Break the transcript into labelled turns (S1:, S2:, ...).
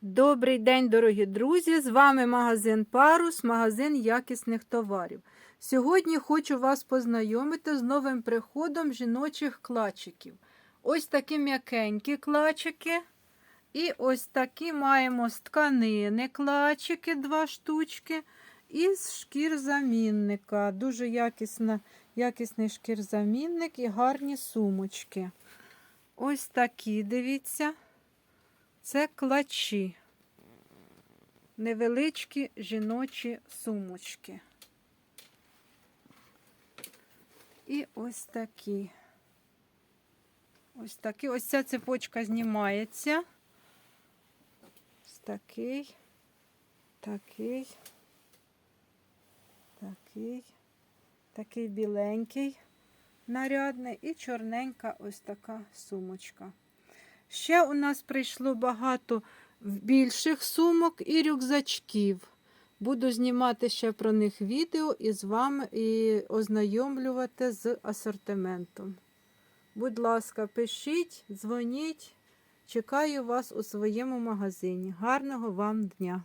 S1: Добрий день, дорогі друзі! З вами магазин Парус, магазин якісних товарів. Сьогодні хочу вас познайомити з новим приходом жіночих клачиків. Ось такі м'якенькі клачики. І ось такі маємо з тканини клачики, два штучки. І з шкір-замінника. Дуже якісна, якісний шкір-замінник і гарні сумочки. Ось такі, дивіться. Це клачі. Невеличкі жіночі сумочки. І ось такі. Ось такі. Ось ця цепочка знімається. Ось такий, такий, такий, такий біленький, нарядний і чорненька ось така сумочка. Ще у нас прийшло багато більших сумок і рюкзачків. Буду знімати ще про них відео і з вами і ознайомлювати з асортиментом. Будь ласка, пишіть, дзвоніть. Чекаю вас у своєму магазині. Гарного вам дня!